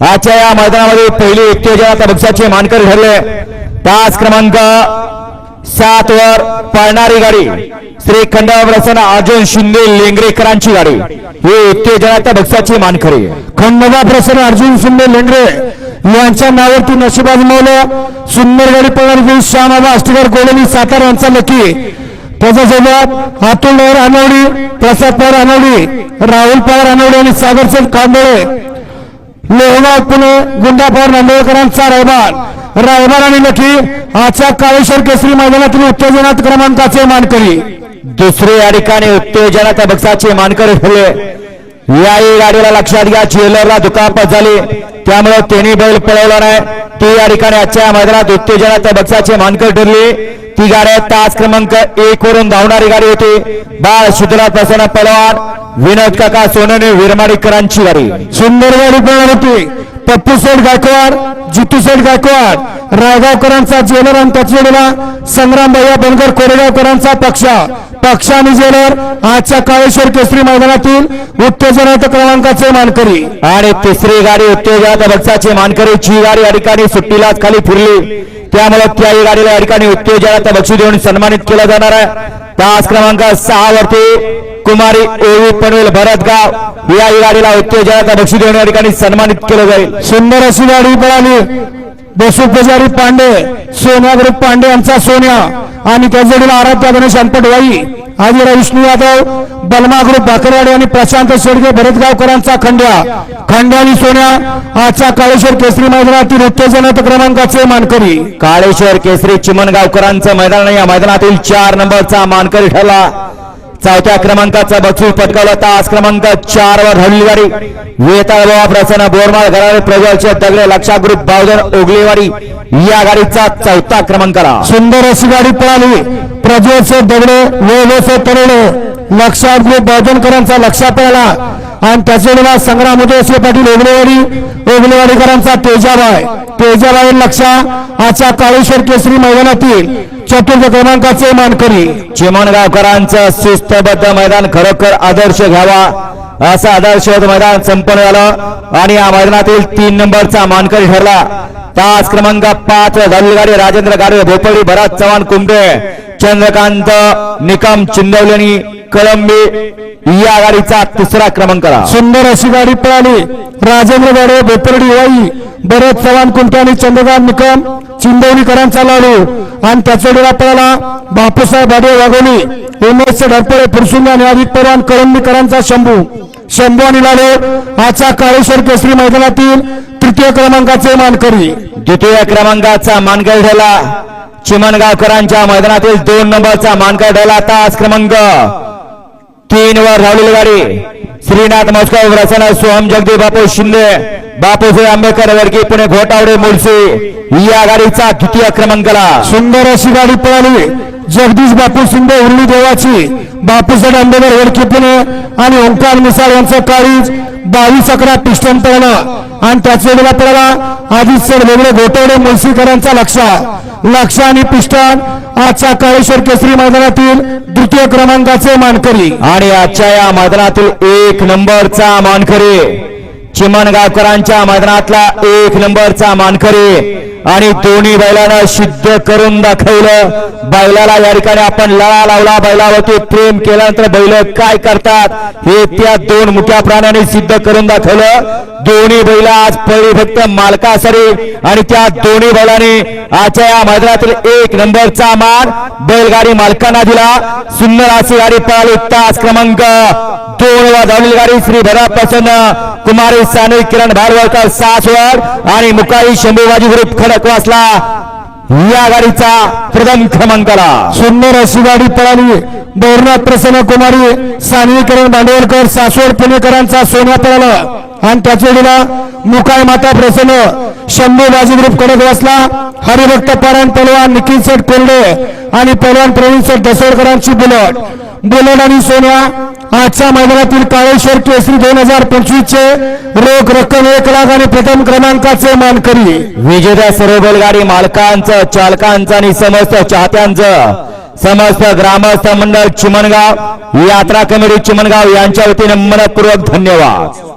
आजच्या या मैदानामध्ये पहिली उत्तेजनाचा पक्षाचे मानकरी ठरले. तास क्रमांक सात वर पळणारी गाडी श्री खंडवा अर्जुन शिंदे लेंगरेकरांची गाडी. हे उत्तेजनाच्या बक्षाची मानकरी. खंडोबा प्रसन्न अर्जुन शिंदे लेंगरे यांच्या नावावरती नशीब आजमावलं सुंदर गाडी पळणारी श्यामाबा अष्टगर गोलनी सातारा यांचा लकी. त्याच्यासोबत अतुल नवर अनवडी प्रसाद पवार अनवडी राहुल पवार अनवडी आणि सागरसेन कांबळे लोहगाव पुणे गुंडा पवार रायबार. रायबार आणि लकी आजच्या काळेश्वर केसरी मैदानातील उत्तेजनात क्रमांकाचे मानकरी. दुसरी या ठिकाणी उत्तेजनाच्या बक्षाचे मानकरी ठरले. याही गाडीला लक्षात घ्या ज्वेलरला दुखापत झाली. त्यामुळे त्यांनी बैल पळवला नाही. ती या ठिकाणी आजच्या मैदानात उत्तेजनाच्या बक्षाचे मानकर ठरली. ती गाडी तास क्रमांक एक वरून धावणारी गाडी होती. बाळ शिदुरात प्रसन्न पलवान विनोद काका सोनने विरमाडीकरांची गाडी. सुंदर गाडी पळवली होती. पप्पू सेठ गायकवाड जितू सेठ गायकवाड रायगावकरांचा जेलर आणि त्याचवेळेला संग्राम भैया बनगर कोरेगावकरांचा पक्षा. पक्ष आणि जेलर आजच्या काळेश्वर केसरी मैदानातील उत्तेजनात क्रमांकाचे मानकरी. आणि तिसरी गाडी उत्तेजनाच्या मानकरी. जी गाडी या ठिकाणी सुट्टीलाच खाली फिरली. त्यामुळे त्याही गाडीला या ठिकाणी उत्तेजनाचा बक्षीस देऊन सन्मानित केला जाणार आहे. तास क्रमांक सहा वरती कुमारी ओवी पनवेल भरतगाव. या गाडीला उत्तेजनाचा बक्षीस देऊन या ठिकाणी सन्मानित केलं जाईल. सुंदर अशी गाडी पळाली. बसू पुजारी पांडे सोन्या ग्रुप पांडे यांचा सोन्या आणि त्याचवेळेला आराध्या गणेश अनपटवाई आदिरा विष्णू यादव बलमा ग्रुप भाकरवाडी आणि प्रशांत शेडगे भरतगावकरांचा खंड्या. खंड्या आणि सोन्या आजच्या काळेश्वर केसरी मैदानातील उत्तेजनात क्रमांकाचे मानकरी. काळेश्वर केसरी चिमनगावकरांचं मैदान या मैदानातील चार नंबरचा मानकरी ठरला. चौथ्या क्रमांकाचा बक्षीस पटकावला. तास क्रमांक चार वर हरली गाडी वेताळ प्रसन्न बोरमाळ घराळे प्रज्वलचे दगडे लक्षा ग्रुप बावधन ओगलेवाडी. या गाडीचा चौथा क्रमांकाला. सुंदर अशी गाडी पळाली. प्रज्वलचे दगडे वेलोसे तरुणे लक्षात ग्रुप बावधनकरांचा लक्षा पळाला. आणि त्याच्या संग्राम उदयसिंह पाटील ओगलेवाडी. ओगलेवाडीकरांचा तेजाबाई. तेजाबाई लक्षा आजच्या काळेश्वर केसरी मैदानातील चतुर्थ क्रमांकाचे मानकरी. चिमणगावकरांचं शिस्तबद्ध मैदान खरोखर आदर्श घ्यावा. असं आदर्श मैदान संपन्न झालं आणि या मैदानातील तीन नंबरचा मानकरी ठरला. तास क्रमांक पाच गाडी राजेंद्र गाडवे भोपळी भरत चव्हाण कुंभे चंद्रकांत निकम चिंदवली आणि कळंबी या गाडीचा तिसरा क्रमांकाला सुंदर अशी गाडी पळाली. राजेंद्र गाडे बेतरडी वाई भरत चव्हाण कुंटे आणि चंद्रकांत निकम चिंदवणीकरांचा लाडू. आणि त्याचा त्याचवेळेला पळाला बापूसाहेब भाडे वाघोली उमेश ढरपळे फुरसुंगा आणि परवान कळंबीकरांचा शंभू. शंभू आणि लाडे आजचा काळेश्वर केसरी मैदानातील तृतीय क्रमांकाचे मानकरी. द्वितीय क्रमांकाचा मानकर ठरला. चिमणगावकरांच्या मैदानातील दोन नंबरचा मानकरी ठरला. तास क्रमांक तीन वर धावलेली गाडी. श्रीनाथ मस्कोव रचना सोहम जगदी बापू शिंदे बापूसाहेब आंबेडकर वर्गी पुणे घोटावडे मुळशी या गाडीचा द्वितीय क्रमांकाला सुंदर अशी गाडी पळाली. जगदीश बापू शिंदे उर्ली देवाची. बापूसाहेब आंबेडकर वडकी पुणे आणि ओंकार मिसाळ यांचं काळीज. बावीस अकरा पिस्टन पळाला आणि त्याच वेळेला पळाला आधीच वेगळे घोटवडे मुळशीकरांचा लक्षा. लक्ष आणि पिस्टन आजच्या काळेश्वर केसरी मैदानातील द्वितीय क्रमांकाचे मानकरी. आणि आजच्या या मैदानातील एक नंबरचा मानकरी चिमणगावकरांच्या मैदानातला एक नंबरचा मानकरी. आणि दोन्ही बैलांना सिद्ध करून दाखवलं. बैलाला या ठिकाणी आपण लळा लावला. बैलावरती प्रेम केल्यानंतर बैल काय करतात? हे त्या दोन मोठ्या प्राण्याने सिद्ध करून दाखवलं. दोन्ही बैल आज पहिली फक्त मालकासरी आणि त्या दोन्ही बैलाने आजच्या या मैदानातील एक नंबरचा मान बैलगाडी मालकांना दिला. सुंदर अशी गाडी पळाली. तास क्रमांक दोन वर धावलेली गाडी श्री भरा प्रसन्न कुमारी साने किरण भारवळकर सासवर आणि मुकाई शंभूबाजी ग्रुप खडकवासला या गाडीचा प्रथम क्रमांकाला सुंदर अशी गाडी पळाली. भैरनाथ प्रसन्न कुमारी सानवीकरण भांडवलकर सासवड पुणेकरांचा सोन्या पळाला. आणि त्याच वेळेला मुकाय माता प्रसन्न शंभू बाजी ग्रुप कडक वाचला. हरिभक्त पारायण पलवान निखिल सेठ कोरडे आणि पलवान प्रवीण सेठ दसोडकरांची बुलट. बुलट आणि सोन्या आजच्या मैदानातील काळेश्वर केसरी दोन हजार पंचवीस चे रोख रक्कम एक लाख आणि प्रथम क्रमांकाचे मानकरी. विजेत्या सर्व बैलगाडी मालकांचं चालकांचं आणि समस्त चाहत्यांचं समस्त ग्रामस्थ मंडळ चिमणगाव यात्रा कमिटी चिमणगाव यांच्या वतीने मनपूर्वक धन्यवाद.